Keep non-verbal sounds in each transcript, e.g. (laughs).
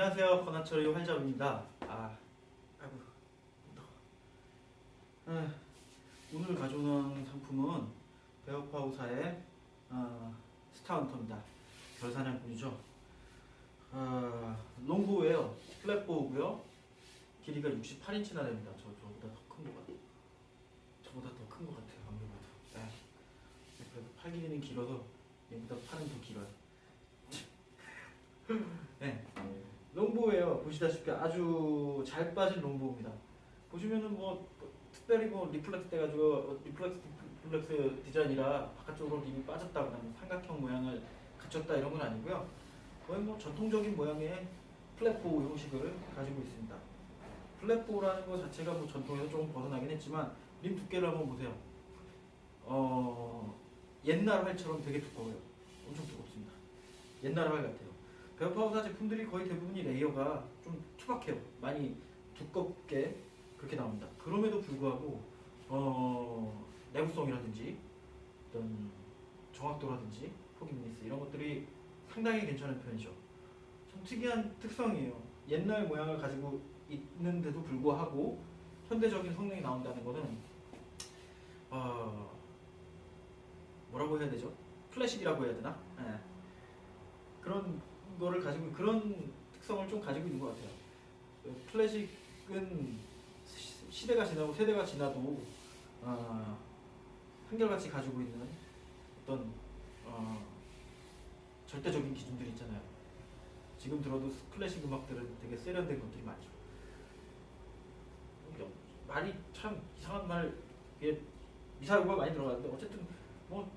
안녕하세요. 권한철의 활잡입니다. 아, 아이고. 아, 오늘 가져온 상품은 베어파우사의 어, 스타헌터입니다. 별사냥꾼이죠. 아, 롱보예요. 플랫보고요. 길이가 68인치나 됩니다. 저 저보다 더 큰 것 같아요. 저보다 더 큰 것 같아요. 아무래도. 네. 그래도 팔 길이는 길어서 얘보다 팔은 더 길어요. 네. 롱 보시다시피 아주 잘 빠진 롱보입니다. 보시면은 뭐 특별히 뭐 리플렉스 돼가지고 리플렉스 리플렉스 디자인이라 바깥쪽으로 림이 빠졌다거나 뭐 삼각형 모양을 갖췄다 이런 건 아니고요. 거의 뭐 전통적인 모양의 플랫보 형식을 가지고 있습니다. 플랫보라는 것 자체가 뭐 전통에서 조금 벗어나긴 했지만 림 두께를 한번 보세요. 어 옛날 활처럼 되게 두꺼워요. 엄청 두껍습니다. 옛날 활 같아요. 베어파우사 제품들이 거의 대부분이 레이어가 좀 투박해요. 많이 두껍게 그렇게 나옵니다. 그럼에도 불구하고 어, 내구성이라든지 어떤 정확도라든지 포기미니스 이런 것들이 상당히 괜찮은 편이죠. 참 특이한 특성이에요. 옛날 모양을 가지고 있는데도 불구하고 현대적인 성능이 나온다는 거는 어, 뭐라고 해야 되죠? 클래식이라고 해야 되나? 예. 그런 거를 가지고 그런 특성을 좀 가지고 있는 것 같아요. 그 클래식은 시- 시대가 지나고 세대가 지나도 어, 한결같이 가지고 있는 어떤 어, 절대적인 기준들이 있잖아요. 지금 들어도 클래식 음악들은 되게 세련된 것들이 많죠. 어, 말이 참 이상한 말, 이게 미사여가 많이 들어가는데 어쨌든 뭐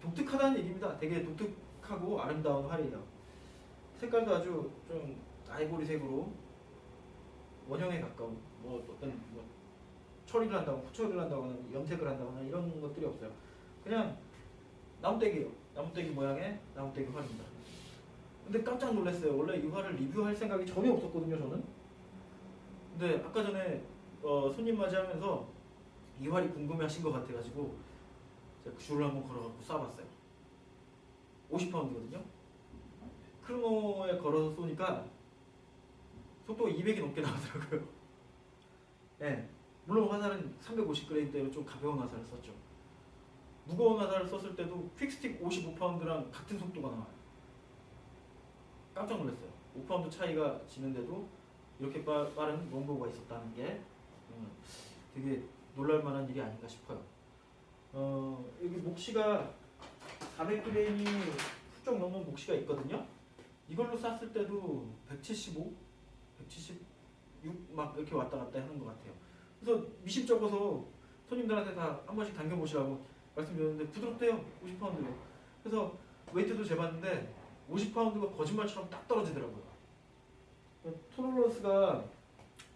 독특하다는 얘기입니다. 되게 독특 하고 아름다운 활이에요. 색깔도 아주 좀 아이보리색으로 원형에 가까운 뭐 어떤 뭐 처리를 한다거나 후처리를 한다거나 염색을 한다거나 이런 것들이 없어요. 그냥 나무떼기예요. 나무떼기 모양의 나무떼기 활입니다. 근데 깜짝 놀랐어요. 원래 이 활을 리뷰할 생각이 전혀 없었거든요, 저는. 근데 아까 전에 어, 손님 맞이하면서 이 활이 궁금해하신 것 같아가지고 제가 그 줄을 한번 걸어갖고 쏴봤어요. 50파운드거든요. 크로노에 걸어서 쏘니까 속도가 200이 넘게 나오더라고요. (laughs) 예. 물론 화살은 350g대로 좀 가벼운 화살을 썼죠. 무거운 화살을 썼을 때도 퀵스틱 55파운드랑 같은 속도가 나와요. 깜짝 놀랐어요. 5파운드 차이가 지는데도 이렇게 빠, 빠른 롱보가 있었다는 게 음, 되게 놀랄만한 일이 아닌가 싶어요. 어, 여기 목시가 400g이 훌쩍 넘는 목시가 있거든요. 이걸로 쐈을 때도 175, 176 막 이렇게 왔다 갔다 하는 것 같아요. 그래서 미심 적어서 손님들한테 다 한 번씩 당겨보시라고 말씀드렸는데 부드럽대요. 50파운드요. 그래서 웨이트도 재봤는데 50파운드가 거짓말처럼 딱 떨어지더라고요. 토롤러스가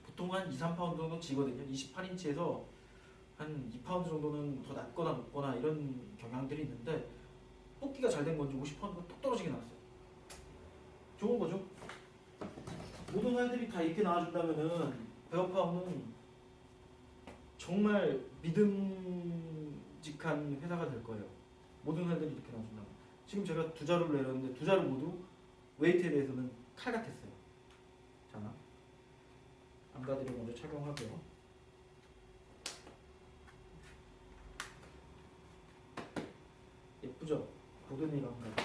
보통 한 2, 3파운드 정도 지거든요. 28인치에서 한 2파운드 정도는 더 낮거나 높거나 이런 경향들이 있는데 뽑기가 잘 된 건지 50파운드가 뚝 떨어지게 나왔어요. 좋은 거죠. 모든 활들이 다 이렇게 나와준다면은 베어파운은 정말 믿음직한 회사가 될 거예요. 모든 활들이 이렇게 나와준다면. 지금 제가 두 자루를 내렸는데 두 자루 모두 웨이트에 대해서는 칼 같았어요. 자, 암가드를 먼저 착용하고요. 고든일 암가드.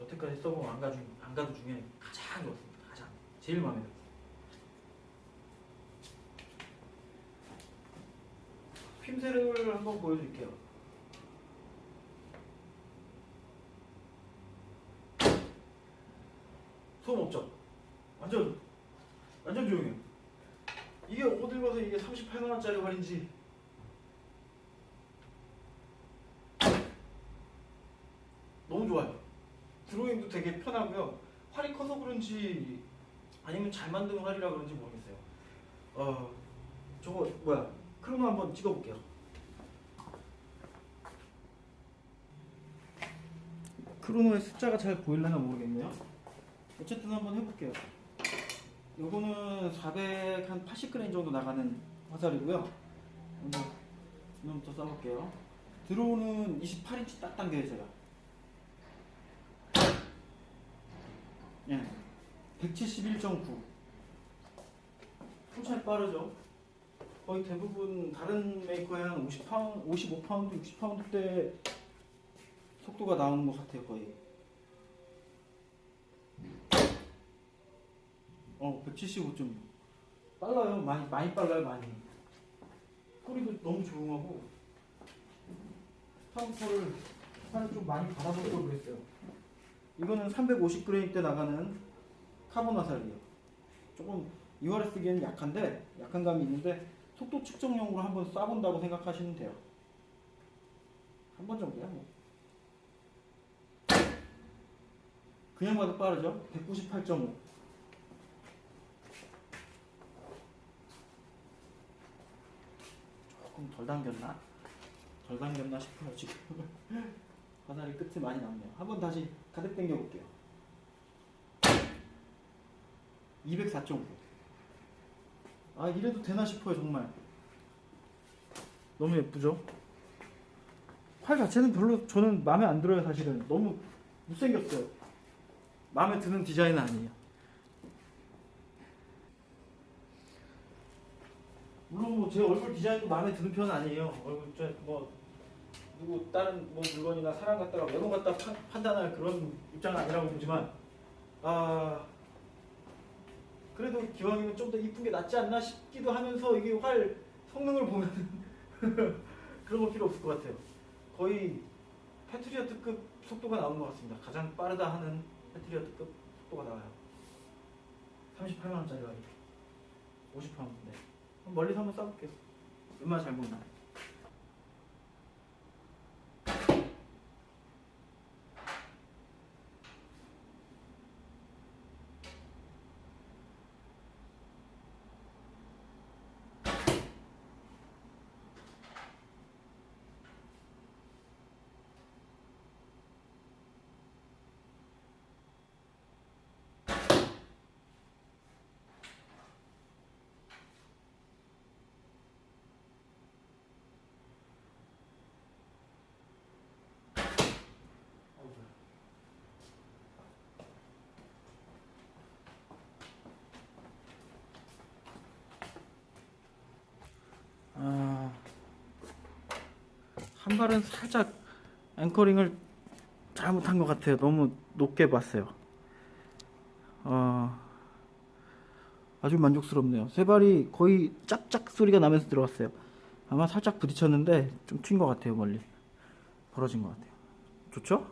여태까지 써본 안가 중 안가드 중에 가장 좋았습니다. 가장 제일 마음에 들었어요. 핀세를 한번 보여드릴게요. 소음 없죠? 완전 완전 조용해요. 이게 어딜 봐서 이게 38만 원짜리 활인지 너무 좋아요. 드로잉도 되게 편하고요. 활이 커서 그런지 아니면 잘 만든 활이라 그런지 모르겠어요. 어 저거 뭐야 크로노 한번 찍어볼게요. 크로노의 숫자가 잘 보일려나 모르겠네요. 어쨌든 한번 해볼게요. 요거는 400한 80g 정도 나가는 화살이고요. 먼저 이놈부터 써볼게요. 드로우는 28인치 딱 당겨요 제가. 예. 171.9. 엄청 빠르죠. 거의 대부분 다른 메이커의 한 50파운드, 55파운드, 60파운드대 속도가 나오는 것 같아요, 거의. 어, 175점. 빨라요. 많이, 많이 빨라요, 많이. 소리도 너무 조용하고. 스타부터를 살을 좀 많이 받아볼 걸 그랬어요. 이거는 350g 대 나가는 카본 화살이에요. 조금 이화를 쓰기에는 약한데 약한 감이 있는데 속도 측정용으로 한번 쏴본다고 생각하시면 돼요. 한 번 정도야 뭐. 그냥 봐도 빠르죠? 198.5. 조금 덜 당겼나? 덜 당겼나 싶어요 지금. (laughs) 화살이 끝이 많이 남네요. 한번 다시 가득 당겨 볼게요. 204.9. 아 이래도 되나 싶어요 정말. 너무 예쁘죠? 활 자체는 별로 저는 마음에 안 들어요 사실은. 너무 못생겼어요. 마음에 드는 디자인은 아니에요. 물론 뭐 제 얼굴 디자인도 마음에 드는 편은 아니에요. 얼굴 저뭐 누구 다른 뭐 물건이나 사람 갖다가 외모 갖다 판, 판단할 그런 입장은 아니라고 보지만 아 그래도 기왕이면 좀 더 이쁜 게 낫지 않나 싶기도 하면서 이게 활 성능을 보면 (laughs) 그런 거 필요 없을 것 같아요. 거의 패트리어트급 속도가 나오는 것 같습니다. 가장 빠르다 하는 패트리어트급 속도가 나와요. 38만 원짜리가 50파운드인데 멀리서 한번 쏴볼게요. 얼마나 잘 보나. 아, 한 발은 살짝 앵커링을 잘못한 것 같아요. 너무 높게 봤어요. 어, 아주 만족스럽네요. 세 발이 거의 짝짝 소리가 나면서 들어갔어요. 아마 살짝 부딪혔는데 좀 튄 것 같아요. 멀리 벌어진 것 같아요. 좋죠?